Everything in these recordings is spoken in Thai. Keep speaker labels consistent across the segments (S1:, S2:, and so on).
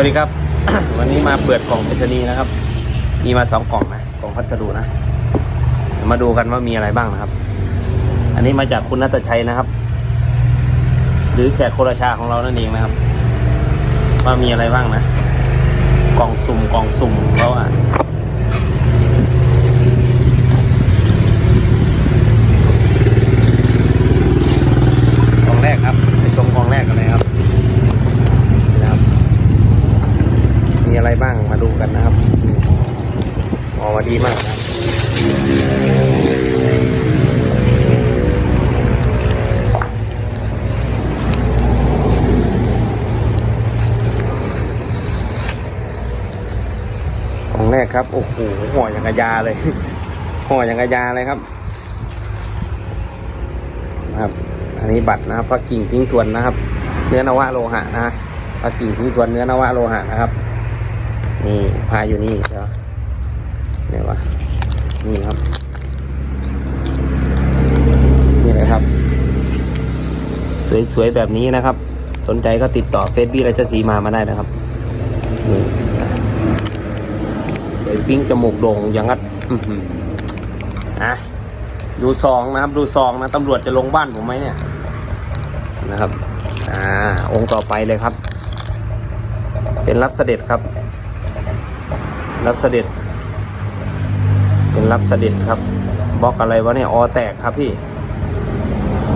S1: วัสดีครับ วันนี้มาเปิดกล่องไปรษณีย์นะครับ มีมาสองกล่องนะกล่องพัสดุนะมาดูกันว่ามีอะไรบ้างนะครับ อันนี้มาจากคุณนัตชัยนะครับ หรือแขกโคราชาของเรานั่นเองนะครับ ว่ามีอะไรบ้างนะ กล่องสุ่มกล่องสุ่มเขาอะ กล่องแรกครับไปชมกล่องแรกกันเลยครับนี่นะครับ มี อะไรบ้างมาดูกันนะครับออกมาดีมากนะครับกล่องแรกครับโอ้โหห่ออย่างกระยาเลยห่ออย่างกระยาเลยครับนะครับ อันนี้บัตรนะครับพระกิ่งทิ้งทวนนะครับ เนื้อนวะโลหะนะพระกิ่งทิ้งทวนเนื้อนวะโลหะนะครับ นี่พาอยู่นี่เดี๋ยวไหนวะนี่ครับ นี่เลยครับ สวยๆแบบนี้นะครับ สนใจก็ติดต่อเฟซบี้ราชสีมามาได้นะครับนี่สวยปิ้งจมูกโด่งอย่างงัดอื้อหืออะดูซองนะครับ ดูซองนะตำรวจจะลงบ้านผมไหมเนี่ย นะครับ อ่า องค์ต่อไปเลยครับ เป็นรับเสด็จครับ รับเสด็จ เป็นรับเสด็จครับบล็อกอะไรวะเนี่ยอแตกครับพี่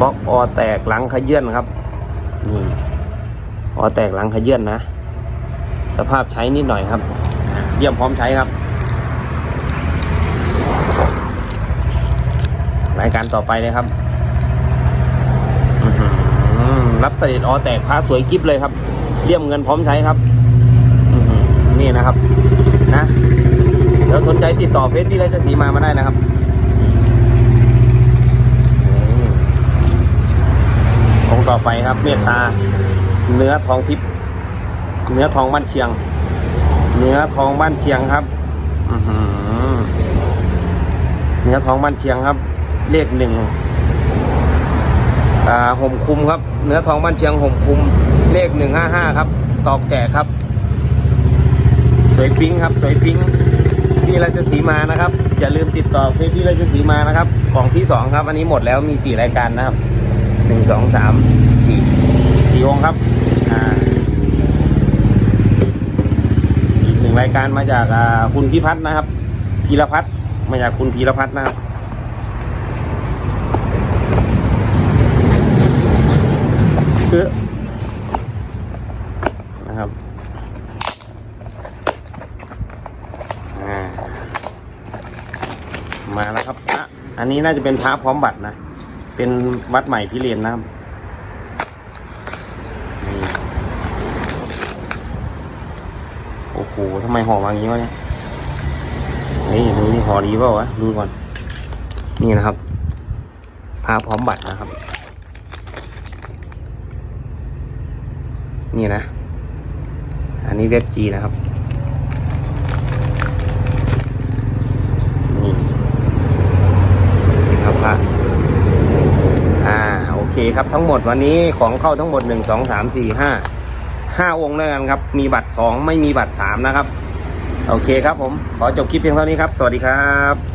S1: บล็อกอแตกหลังขยื่นครับนี่อแตกหลังขยื่นนะ สภาพใช้นิดหน่อยครับ เยี่ยมพร้อมใช้ครับ รายการต่อไปเลยครับอื้อหือรับเสด็จอแตกพระสวยกิฟเลยครับเลี่ยมเงินพร้อมใช้ครับ นี่นะครับ นะเดี๋ยวสนใจติดต่อเฟซพี่ไราชสีมามาได้นะครับองต่อไปครับ เมตตา เนื้อทองทิพย์เนื้อทองบ้านเชียง เนื้อทองบ้านเชียงครับเนื้อทองบ้านเชียงครับ เลขหนึ่งห่มคุมครับ เนื้อทองบ้านเชียงห่มคุม เลขหนึ่งห้าห้าครับ ตอกแจกครับ วยปิ้งครับสวยปิ้งพี่ราชสีมานะครับอย่าลืมติดต่อเฟซพี่ราชสีมานะครับกล่องที่สองครับอันนี้หมดแล้วมีสี่รายการนะครับหนึ่งสองสามสี่สี่องครับอ่าอีกหนึ่งรายการมาจากคุณพิพัฒน์นะครับพีรพัฒน์มาจากคุณพีรพัฒน์นะครับเออนะครับ อ่า มาแล้วครับพระอันนี้น่าจะเป็นพระพร้อมบัตรนะ เป็นวัดใหม่พิเรนนะครับโอ้โหทำไมห่อมาอย่างนี้วะเนี่ย นี่ดูนี่ห่อดีเปล่าวะ ดูก่อน นี่นะครับพาพร้อมบัตรนะครับ นี่นะ อันนี้เว็บจีนะครับ นี่ครับพระอ่า โอเคครับทั้งหมดวันนี้ของเข้าทั้งหมดหนึ่งสองสามสี่ห้าห้าองค์ด้วยกันครับ มีบัตรสองไม่มีบัตรสามนะครับ โอเคครับผม ขอจบคลิปเพียงเท่านี้ครับ สวัสดีครับ